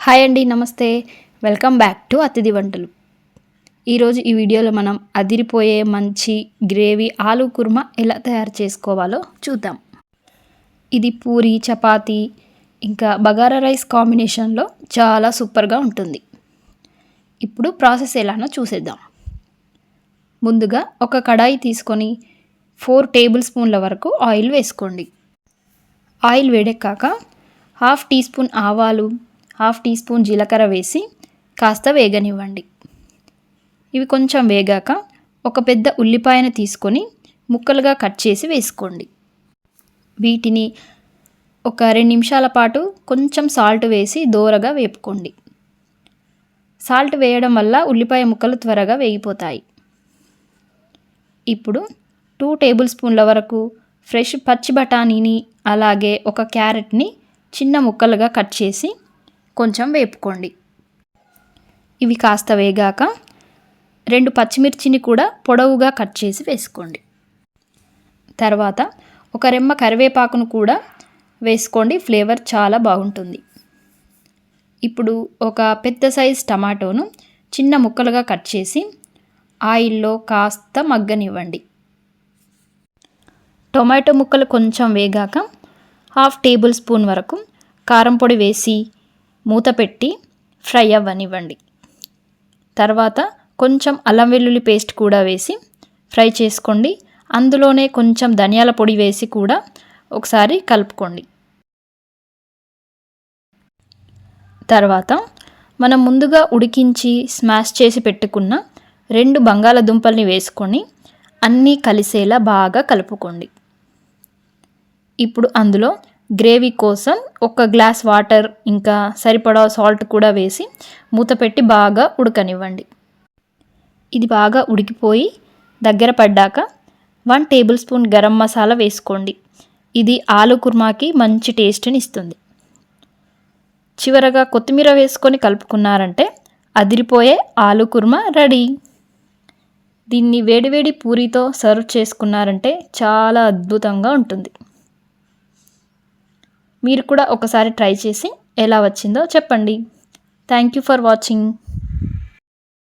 Hi అండి నమస్తే. Welcome back to అతిథి వంటలు. ఈరోజు ఈ వీడియోలో మనం అదిరిపోయే మంచి గ్రేవీ ఆలు కుర్మా ఎలా తయారు చేసుకోవాలో చూద్దాం. ఇది పూరి చపాతీ ఇంకా బగారా రైస్ కాంబినేషన్లో చాలా సూపర్గా ఉంటుంది. ఇప్పుడు ప్రాసెస్ ఎలానో చూసేద్దాం. ముందుగా ఒక కడాయి తీసుకొని ఫోర్ టేబుల్ స్పూన్ల వరకు ఆయిల్ వేసుకోండి. ఆయిల్ వేడెక్కాక హాఫ్ టీ స్పూన్ ఆవాలు హాఫ్ టీ స్పూన్ జీలకర్ర వేసి కాస్త వేగనివ్వండి. ఇవి కొంచెం వేగాక ఒక పెద్ద ఉల్లిపాయను తీసుకొని ముక్కలుగా కట్ చేసి వేసుకోండి. వీటిని ఒక రెండు నిమిషాల పాటు కొంచెం సాల్ట్ వేసి దోరగా వేపుకోండి. సాల్ట్ వేయడం వల్ల ఉల్లిపాయ ముక్కలు త్వరగా వేగిపోతాయి. ఇప్పుడు టూ టేబుల్ స్పూన్ల వరకు ఫ్రెష్ పచ్చి బఠానీని అలాగే ఒక క్యారెట్ని చిన్న ముక్కలుగా కట్ చేసి కొంచెం వేపుకోండి. ఇవి కాస్త వేగాక రెండు పచ్చిమిర్చిని కూడా పొడవుగా కట్ చేసి వేసుకోండి. తర్వాత ఒక రెమ్మ కరివేపాకును కూడా వేసుకోండి ఫ్లేవర్ చాలా బాగుంటుంది. ఇప్పుడు ఒక పెద్ద సైజ్ టమాటోను చిన్న ముక్కలుగా కట్ చేసి ఆయిల్లో కాస్త మగ్గనివ్వండి. టొమాటో ముక్కలు కొంచెం వేగాక హాఫ్ టేబుల్ స్పూన్ వరకు కారం పొడి వేసి మూత పెట్టి ఫ్రై అవ్వనివ్వండి. తర్వాత కొంచెం అల్లం వెల్లుల్లి పేస్ట్ కూడా వేసి ఫ్రై చేసుకోండి. అందులోనే కొంచెం ధనియాల పొడి వేసి కూడా ఒకసారి కలుపుకోండి. తర్వాత మనం ముందుగా ఉడికించి స్మాష్ చేసి పెట్టుకున్న రెండు బంగాళదుంపల్ని వేసుకొని అన్నీ కలిసేలా బాగా కలుపుకోండి. ఇప్పుడు అందులో గ్రేవీ కోసం ఒక గ్లాస్ వాటర్ ఇంకా సరిపడా సాల్ట్ కూడా వేసి మూత పెట్టి బాగా ఉడకనివ్వండి. ఇది బాగా ఉడికిపోయి దగ్గర పడ్డాక one tablespoon garam masala వేసుకోండి. ఇది ఆలు కుర్మాకి మంచి టేస్ట్ని ఇస్తుంది. చివరగా కొత్తిమీర వేసుకొని కలుపుకున్నారంటే అదిరిపోయే ఆలు కుర్మా రెడీ. దీన్ని వేడివేడి పూరితో సర్వ్ చేసుకున్నారంటే చాలా అద్భుతంగా ఉంటుంది. మీరు కూడా ఒకసారి ట్రై చేసి ఎలా వచ్చిందో చెప్పండి. Thank you for watching